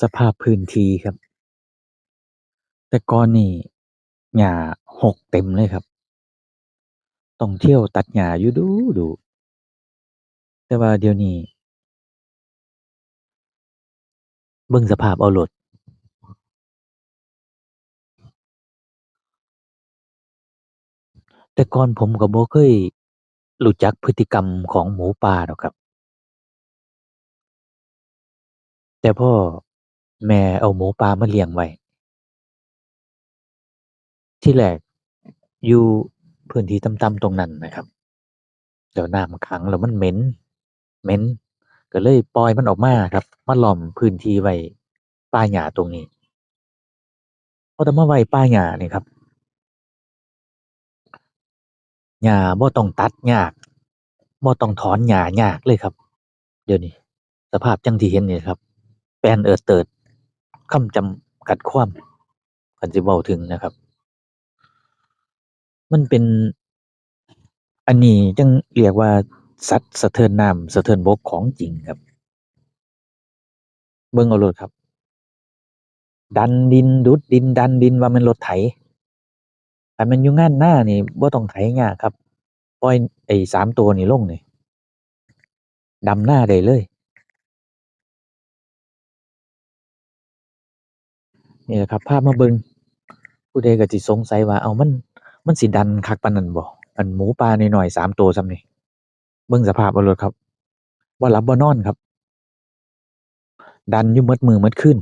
สภาพพื้นที่ครับ แต่ก่อนนี่หญ้าหกเต็มเลยครับ ต้องเที่ยวตัดหญ้าอยู่ดู๋ดู๋ แต่ว่าเดี๋ยวนี้ เบิ่งสภาพเอาโลดแต่ก่อนผมก็บ่เคยรู้จักพฤติกรรมของหมูป่าดอกครับ แต่พอ แม่เอาหมูป่ามาเลี้ยงไว้ ที่แรกอยู่พื้นที่ต่ำต่ำตรงนั้นนะครับ แล้วน้ำขังแล้วมันเหม็น เหม็น ก็เลยปล่อยมันออกมาครับ มาล้อมพื้นที่ไว้ป่าหญ้าตรงนี้ พอแต่มาไว้ป่าหญ้านี่ครับหญ้าบ่ต้องตัดยาก บ่ต้องถอนหญ้ายากเลยครับ เดี๋ยวนี้ สภาพจั่งที่เห็นนี่ครับ แปลนเอิดเติด คำจำกัดความคันสิเว้าถึงนะครับ มันเป็นอันนี้จั่งเรียกว่า สัตว์สะเทินน้ำสะเทินบกของจริงครับ เบิ่งเอาโลดครับ ดันดินดูดดินดันดินว่าม่นรถไถคันม่นอยู่งานหน้านี่บ่ต้องไถยากครับปล่อยไอ้สามตัวนี้ลงนี่ดำหน้าได้เลย นี่แหละครับภาพมาเบิ่งผู้ใดก็สิสงสัยว่าเอามันมันสิดันคักปานนั้นบ่อันหมูป่าน้อยๆสามตัวซ้ำนี่เบิ่งสภาพเอาโลดครับบ่หลับบ่นอนครับ ดันอยู่มมดมือมดคืน